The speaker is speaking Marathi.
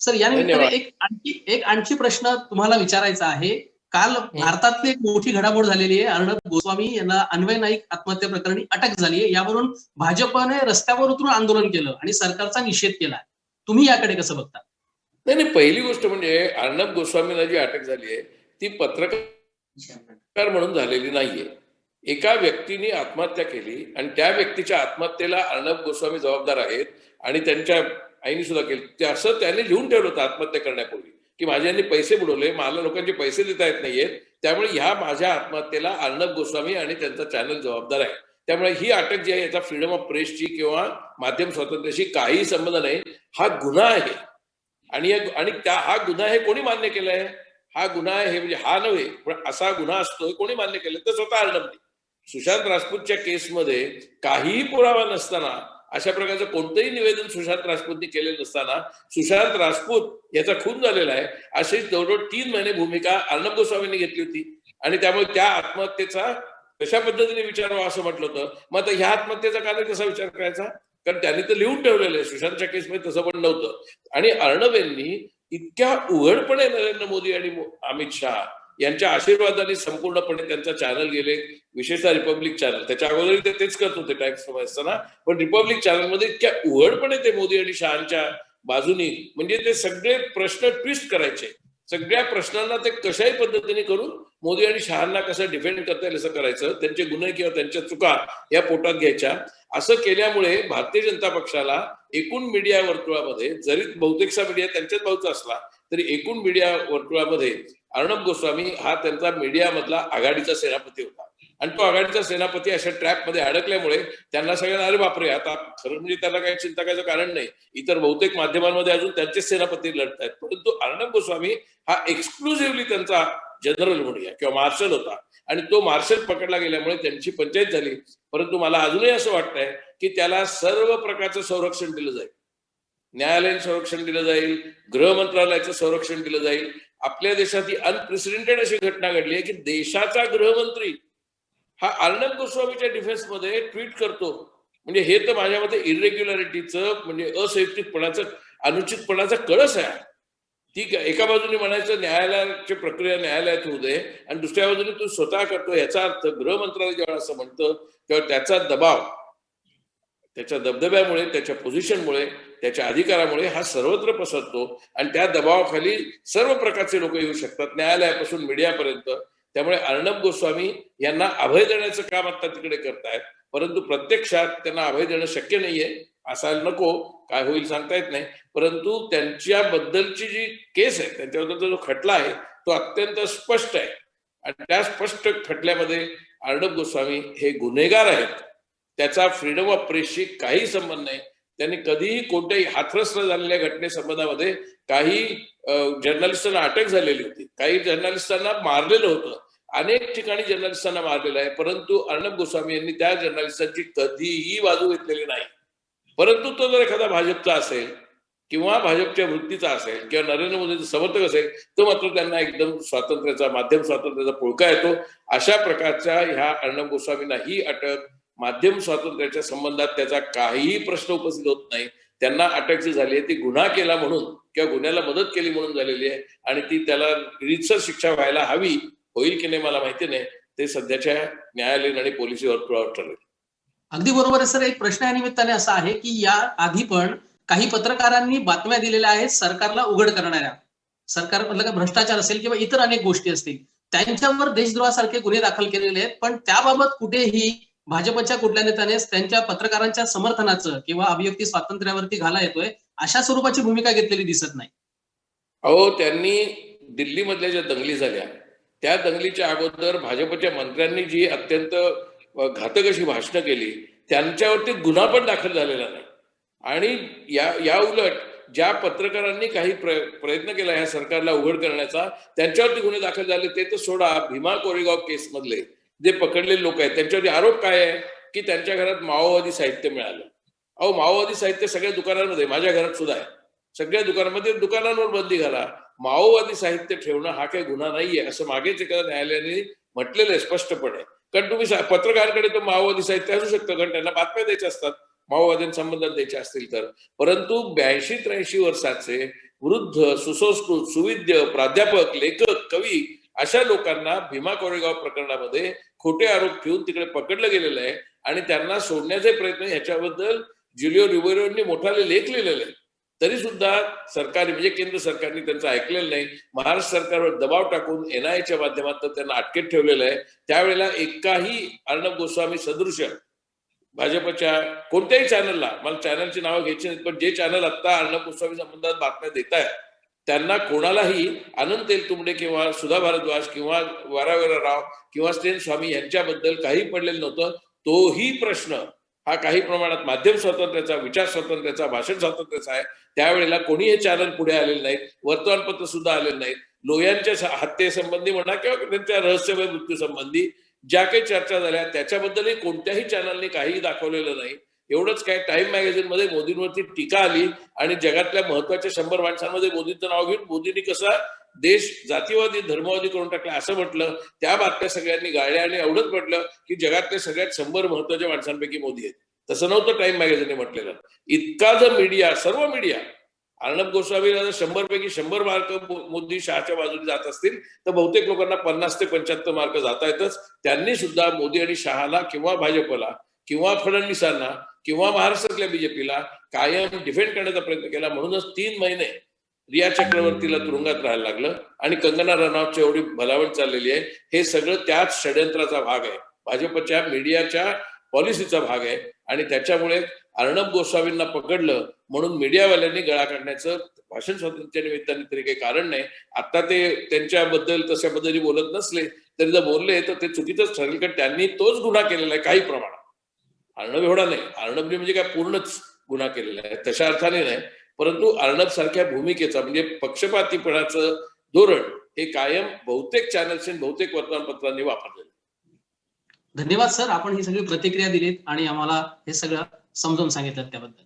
सर या निमित्ताने. एक आणखी एक आणखी प्रश्न तुम्हाला विचारायचा आहे. काल भारतातली एक मोठी घडामोड झालेली आहे. अर्णब गोस्वामी यांना अन्वय नाईक आत्महत्या प्रकरणी अटक झाली आहे. यावरून भाजपने रस्त्यावर उतरून आंदोलन केलं आणि सरकारचा निषेध केला तुम्ही याकडे कसं बघता? नाही नाही पहिली गोष्ट म्हणजे अर्णब गोस्वामीला जी अटक झाली आहे ती पत्रकार म्हणून झालेली नाहीये. एका व्यक्तीने आत्महत्या केली आणि त्या व्यक्तीच्या आत्महत्येला अर्णब गोस्वामी जबाबदार आहेत आणि त्यांच्या आईने सुद्धा केली. ते असं त्याने लिहून ठेवलं होतं आत्महत्या करण्यापूर्वी की माझ्यानी पैसे बुडवले मला लोकांचे पैसे देता येत नाहीयेत. त्यामुळे ह्या माझ्या आत्महत्येला अर्णब गोस्वामी आणि त्यांचा चॅनल जबाबदार आहे. त्यामुळे ही अटक जी आहे याचा फ्रीडम ऑफ प्रेसची किंवा माध्यम स्वातंत्र्याशी काही संबंध नाही. हा गुन्हा आहे. आणि आणि त्या हा गुन्हा हे कोणी मान्य केलाय? हा गुन्हा आहे म्हणजे हा नव्हे पण असा गुन्हा असतो कोणी मान्य केलं तर स्वतः अर्णबने. सुशांत राजपूतच्या केसमध्ये काहीही पुरावा नसताना अशा प्रकारचं कोणतंही निवेदन सुशांत राजपूतने केलेलं नसताना सुशांत राजपूत याचा खून झालेला आहे. अशी जवळजवळ तीन महिने भूमिका अर्णब गोस्वामींनी घेतली होती. आणि त्यामुळे त्या आत्महत्येचा कशा पद्धतीने विचारावा असं म्हटलं होतं. मग आता ह्या आत्महत्येचा कारण कसा विचार करायचा? कारण त्यांनी तर लिहून ठेवलेलं आहे. सुशांतच्या केसमध्ये तसं पण नव्हतं. आणि अर्णब यांनी इतक्या उघडपणे नरेंद्र मोदी आणि अमित शहा यांच्या आशीर्वादाने संपूर्णपणे त्यांचा चॅनल गेले. विशेषतः रिपब्लिक चॅनल त्याच्या अगोदर ते तेच करत होते टाइम्स असताना. पण रिपब्लिक चॅनलमध्ये इतक्या उघडपणे ते मोदी आणि शहांच्या बाजूनी म्हणजे ते सगळे प्रश्न ट्विस्ट करायचे. सगळ्या प्रश्नांना ते कशाही पद्धतीने करून मोदी आणि शहांना कसं डिफेंड करता येईल असं करायचं त्यांचे गुन्हे किंवा त्यांच्या चुका या पोटात घ्यायच्या. असं केल्यामुळे भारतीय जनता पक्षाला एकूण मीडिया वर्तुळामध्ये जरी बहुतेकसा मीडिया त्यांच्याच बाजूचा असला तरी एकूण मीडिया वर्तुळामध्ये अर्णब गोस्वामी हा त्यांचा मीडियामधला आघाडीचा सेनापती होता. आणि तो आघाडीचा सेनापती अशा ट्रॅपमध्ये अडकल्यामुळे त्यांना सगळ्यांना अरे बापरे आता खरं म्हणजे त्याला काही चिंता करायचं कारण नाही. इतर बहुतेक माध्यमांमध्ये अजून त्यांचेच सेनापती लढत आहेत परंतु अर्णब गोस्वामी हा एक्सक्लुझिव्हली त्यांचा जनरल म्हणूया किंवा मार्शल होता. आणि तो मार्शल पकडला गेल्यामुळे त्यांची पंचायत झाली. परंतु मला अजूनही असं वाटतंय की त्याला सर्व प्रकारचं संरक्षण दिलं जाईल. न्यायालयीन संरक्षण दिलं जाईल गृह मंत्रालयाचं संरक्षण दिलं जाईल. आपल्या देशात ही अनप्रेसिडेंटेड अशी घटना घडली आहे की देशाचा गृहमंत्री हा अर्णब गोस्वामीच्या डिफेन्समध्ये ट्विट करतो. म्हणजे हे तर माझ्या मते इरेग्युलॅरिटीचं म्हणजे असंयुक्तिकपणाचं अनुचितपणाचा कळस आहे. ठीक आहे एका बाजूने म्हणायचं न्यायालयाची प्रक्रिया न्यायालयात होऊ दे आणि दुसऱ्या बाजूने तू स्वतः करतो याचा अर्थ गृह मंत्रालय जेव्हा असं म्हणतं तेव्हा त्याचा दबाव त्याच्या दबदब्यामुळे त्याच्या पोझिशनमुळे त्याच्या अधिकारामुळे हा सर्वत्र पसरतो. आणि त्या दबावाखाली सर्व प्रकारचे लोक येऊ शकतात न्यायालयापासून मीडियापर्यंत त्यामुळे अर्णब गोस्वामी यांना अभय देण्याचं काम आता तिकडे करतायत. परंतु प्रत्यक्षात त्यांना अभय देणं शक्य नाहीये. असायला नको. काय होईल सांगता येत नाही. परंतु त्यांच्याबद्दलची जी केस आहे त्यांच्याबद्दलचा जो खटला आहे तो अत्यंत स्पष्ट आहे. आणि त्या स्पष्ट खटल्यामध्ये अर्णब गोस्वामी हे गुन्हेगार आहेत. त्याचा फ्रीडम ऑफ प्रेसशी काही संबंध नाही. त्यांनी कधीही कोणत्याही हाथरस न झालेल्या घटनेसंबंधामध्ये काही जर्नलिस्टांना अटक झालेली होती. काही जर्नलिस्टांना मारलेलं होतं. अनेक ठिकाणी जर्नलिस्टांना मारलेलं आहे. परंतु अर्णब गोस्वामी यांनी त्या जर्नलिस्टांची कधीही बाजू घेतलेली नाही. परंतु तो जर एखादा भाजपचा असेल किंवा भाजपच्या वृत्तीचा असेल किंवा नरेंद्र मोदीचा समर्थक असेल तो मात्र त्यांना एकदम स्वातंत्र्याचा माध्यम स्वातंत्र्याचा पुळका येतो. अशा प्रकारच्या ह्या अर्णब गोस्वामींना ही अटक माध्यम स्वातंत्र्याच्या संबंधात त्याचा काहीही प्रश्न उपस्थित होत नाही. त्यांना अटक जी झाली आहे ती गुन्हा केला म्हणून किंवा गुन्ह्याला मदत केली म्हणून झालेली आहे आणि ती त्याला रीतसर शिक्षा व्हायला हवी होईल की नाही मला माहिती नाही. ते सध्याच्या न्यायालयीन आणि पोलिसी वर्तुळावर ठरेल अगदी बरोबर आहे सर. एक प्रश्न या निमित्ताने असा आहे की या आधी पण काही पत्रकारांनी बातम्या दिलेल्या आहेत सरकारला उघड करणाऱ्या. सरकार म्हटलं का भ्रष्टाचार असेल किंवा इतर अनेक गोष्टी असतील त्यांच्यावर देशद्रोहासारखे गुन्हे दाखल केलेले आहेत. पण त्याबाबत कुठेही भाजपच्या कुठल्या नेत्याने त्यांच्या पत्रकारांच्या समर्थनाचं किंवा अभिव्यक्ती स्वातंत्र्यावरती घाला येतोय अशा स्वरूपाची भूमिका घेतलेली दिसत नाही. अहो त्यांनी दिल्लीमधल्या ज्या दंगली झाल्या त्या दंगलीच्या अगोदर भाजपच्या मंत्र्यांनी जी अत्यंत घातक अशी भाषणं केली त्यांच्यावरती गुन्हा पण दाखल झालेला नाही. आणि या या उलट ज्या पत्रकारांनी काही प्रयत्न केला या सरकारला उघड करण्याचा त्यांच्यावरती गुन्हे दाखल झाले ते तर सोडा भीमा कोरेगाव केस मधले जे पकडलेले लोक आहेत त्यांच्यावरती आरोप काय आहे की त्यांच्या घरात माओवादी साहित्य मिळालं? अहो माओवादी साहित्य सगळ्या दुकानांमध्ये माझ्या घरात सुद्धा आहे. सगळ्या दुकानांमध्ये दुकानांवर बंदी घाला. माओवादी साहित्य ठेवणं हा काही गुन्हा नाहीये असं मागेच एका न्यायालयाने म्हटलेलं आहे स्पष्टपणे. कारण तुम्ही पत्रकारांकडे तो माओवादी साहित्य असू शकतं कारण त्यांना बातम्या द्यायच्या असतात. माओवाद्यांसंबंधात द्यायचे असतील तर. परंतु ब्याऐंशी त्र्याऐंशी वर्षाचे वृद्ध सुसंस्कृत सुविद्य प्राध्यापक लेखक कवी अशा लोकांना भीमा कोरेगाव प्रकरणामध्ये खोटे आरोप ठेवून तिकडे पकडलं गेलेलं आहे आणि त्यांना सोडण्याचे प्रयत्न ह्याच्याबद्दल जुलिओ रिबेरोनी मोठाले लेख लिहिलेले आहेत. तरी सुद्धा सरकारी म्हणजे केंद्र सरकारने त्यांचं ऐकलेलं नाही. महाराष्ट्र सरकारवर दबाव टाकून एनआयच्या माध्यमातून त्यांना अटकेत ठेवलेलं आहे. त्यावेळेला एकाही अर्णब गोस्वामी सदृश भाजपच्या कोणत्याही चॅनलला मला चॅनलची नावं घ्यायची नाहीत पण जे चॅनल आता अर्णब गोस्वामी संबंधात बातम्या देत आहेत त्यांना कोणालाही आनंद तेलतुंबडे किंवा सुधा भारद्वाज किंवा वारावेरा राव किंवा स्टेन स्वामी यांच्याबद्दल काही पडलेलं नव्हतं. तोही प्रश्न हा काही प्रमाणात माध्यम स्वातंत्र्याचा विचार स्वातंत्र्याचा भाषण स्वातंत्र्याचा आहे. त्यावेळेला कोणी हे चॅनल पुढे आलेले नाहीत वर्तमानपत्र सुद्धा आलेले नाहीत. लोयांच्या हत्येसंबंधी म्हणा किंवा त्यांच्या रहस्यमय मृत्यूसंबंधी ज्या काही चर्चा झाल्या त्याच्याबद्दलही कोणत्याही चॅनलने काहीही दाखवलेलं नाही. एवढंच काय? टाइम मॅगझिनमध्ये मोदींवरती टीका आली आणि जगातल्या महत्त्वाच्या शंभर माणसांमध्ये मोदींचं नाव घेऊन मोदींनी कसा देश जातीवादी धर्मवादी करून टाकला असं म्हटलं त्या बातम्या सगळ्यांनी गाळल्या आणि एवढंच म्हटलं की जगातल्या सगळ्यात शंभर महत्त्वाच्या माणसांपैकी मोदी आहेत. तसं नव्हतं टाइम मॅगझिनने म्हटलेलं. इतका जर मीडिया सर्व मीडिया अर्णब गोस्वामीला जर शंभर पैकी शंभर मार्क मोदी शहाच्या बाजूने जात असतील तर बहुतेक लोकांना पन्नास ते पंच्याहत्तर मार्क जाता येतच. त्यांनी सुद्धा मोदी आणि शहाला किंवा भाजपला किंवा फडणवीसांना किंवा महाराष्ट्रातल्या बीजेपीला कायम डिफेंड करण्याचा प्रयत्न केला म्हणूनच तीन महिने रिया चक्रवर्तीला तुरुंगात राहायला लागलं आणि कंगना रनौतची एवढी भलावण चाललेली आहे. हे सगळं त्याच षडयंत्राचा भाग आहे. भाजपच्या मीडियाच्या पॉलिसीचा भाग आहे. आणि त्याच्यामुळे अर्णब गोस्वामींना पकडलं म्हणून मीडियावाल्यांनी गळा काढण्याचं भाषण स्वातंत्र्या निमित्ताने तरी काही कारण नाही. आता ते त्यांच्याबद्दल तशा पद्धतीने बोलत नसले तरी जर बोलले तर ते चुकीचंच ठरेल कारण त्यांनी तोच गुन्हा केलेला आहे काही प्रमाणात. अर्णब एवढा नाही. अर्णबने म्हणजे काय पूर्णच गुन्हा केलेला आहे. तशा अर्थाने नाही परंतु अर्णब सारख्या भूमिकेचा म्हणजे पक्षपातीपणाचं धोरण हे कायम बहुतेक चॅनल्स आणि बहुतेक वर्तमानपत्रांनी वापरलेलं धन्यवाद सर. आपण ही सगळी प्रतिक्रिया दिलीत आणि आम्हाला हे सगळं समजावून सांगितलं त्याबद्दल.